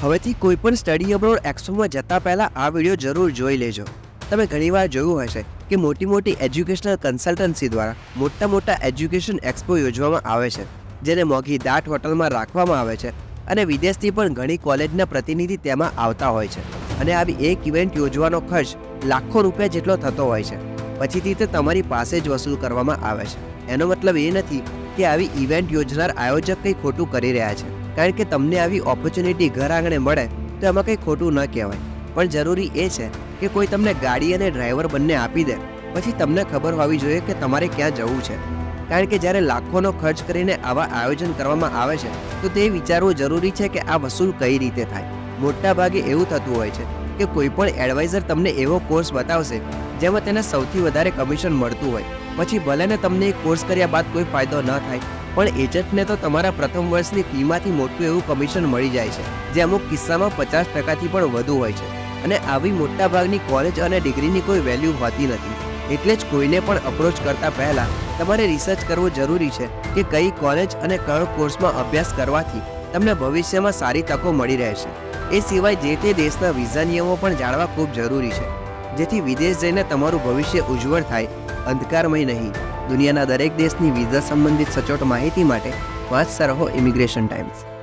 હવેથી કોઈ પણ સ્ટડી અબ્રોડ એક્સપોમાં જતા પહેલા આ વીડિયો જરૂર જોઈ લેજો. તમે ઘણીવાર જોયું હશે કે મોટી મોટી એજ્યુકેશનલ કન્સલ્ટન્સી દ્વારા મોટા મોટા એજ્યુકેશન એક્સપો યોજવામાં આવે છે, જેને મોંઘી દાટ હોટલમાં રાખવામાં આવે છે અને વિદેશથી પણ ઘણી કોલેજના પ્રતિનિધિ તેમાં આવતા હોય છે. અને આવી એક ઇવેન્ટ યોજવાનો ખર્ચ લાખો રૂપિયા જેટલો થતો હોય છે. પછીથી તે તમારી પાસે જ વસૂલ કરવામાં આવે છે. એનો મતલબ એ નથી કે આવી ઇવેન્ટ યોજનાર આયોજક કંઈ ખોટું કરી રહ્યા છે. કારણ કે તમને આવી ઓપોર્ચ્યુનિટી ઘર આંગણે મળે, તો એમાં કંઈ ખોટું ન કહેવાય. પણ જરૂરી એ છે કે કોઈ તમને ગાડી અને ડ્રાઈવર બંને આપી દે, પછી તમને ખબર હોવી જોઈએ કે તમારે ક્યાં જવું છે. કારણ કે જ્યારે લાખોનો ખર્ચ કરીને આવા આયોજન કરવામાં આવે છે, તો તે વિચારવું જરૂરી છે કે આ વસૂલ કઈ રીતે થાય. મોટા ભાગે એવું થતું હોય છે કે કોઈ પણ એડવાઇઝર તમને એવો કોર્સ બતાવશે, જેમાં તેને સૌથી વધારે કમિશન મળતું હોય. પછી ભલે ને તમને એ કોર્સ કર્યા બાદ કોઈ ફાયદો ન થાય, પણ એજન્ટને તો તમારા પ્રથમ વર્ષની ફીમાંથી મોટું એવું કમિશન મળી જાય છે, જે અમુક કિસ્સામાં પચાસ ટકાથી પણ વધુ હોય છે. અને આવી મોટા ભાગની કોલેજ અને ડિગ્રીની કોઈ વેલ્યુ હોતી નથી. એટલે જ કોઈને પણ અપ્રોચ કરતા પહેલા તમારે રિસર્ચ કરવું જરૂરી છે કે કઈ કોલેજ અને કયો કોર્સમાં અભ્યાસ કરવાથી તમને ભવિષ્યમાં સારી તકો મળી રહેશે. એ સિવાય જે તે દેશના વિઝા નિયમો પણ જાણવા ખૂબ જરૂરી છે. જેથી વિદેશ જઈને તમારું ભવિષ્ય ઉજ્જવળ થાય. અંધકારમય નહીં. દુનિયાના દરેક દેશની વિઝા સંબંધિત સચોટ માહિતી માટે વાત સરહો ઇમિગ્રેશન ટાઈમ્સ